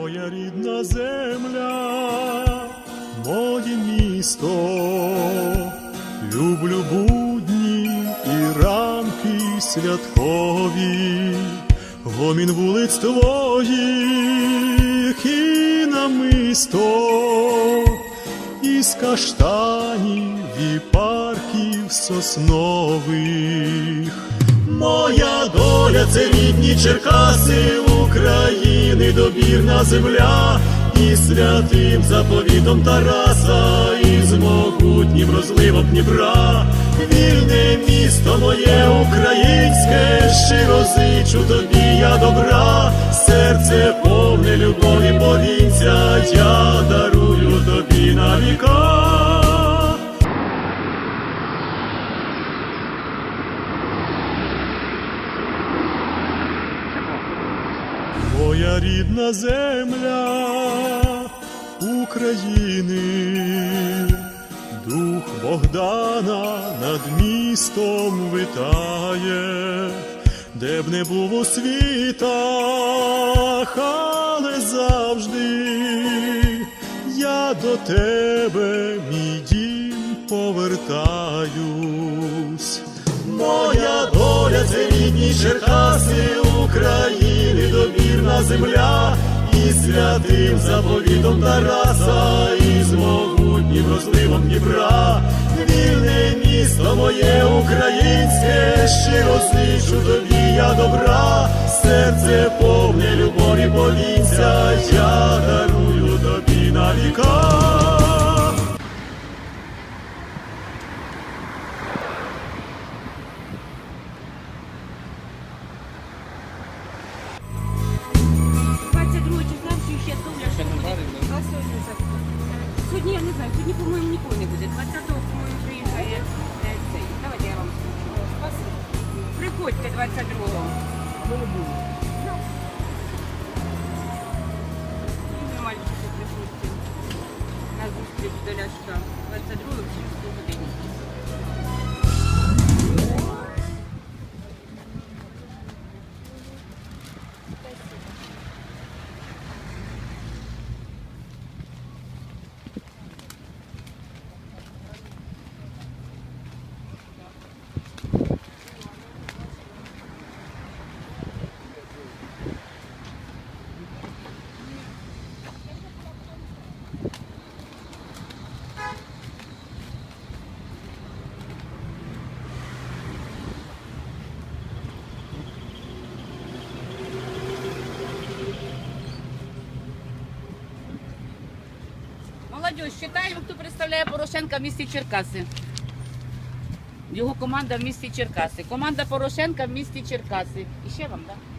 моя рідна земля, моє місто, люблю будні і ранки святкові, гомін вулиць твоїх і намисто, із каштанів і парків соснових. Моя доля це рідні Черкаси України, добірна земля, і святим заповітом Тараса, і з могутнім розливом Дніпра, вільне місто моє українське, щиро зичу тобі я добра, серце повне любові повінця, я дарую Моя рідна земля України, дух Богдана над містом витає, де б не був у світах, але завжди я до тебе, мій дім, повертаюсь. Моя доля це рідні Черкаси України, земля, і святим заповітом Тараса, і з могутнім розливом Дніпра, вільне місто моє українське, щиро зичу тобі я добра, серце сьогодні я не знаю, сьогодні, по-моєму, нікого не буде. 20-го, по-моєму, приїжджає е, цей. Давайте я вам скажу. Приходьте 22-го. І ми мальчики приходьте. На зустріч до ляшка. 22-го 6 считаємо, хто представляє Порошенка в місті Черкаси. Його команда в місті Черкаси. Команда Порошенка в місті Черкаси. І ще вам, так? Читайте.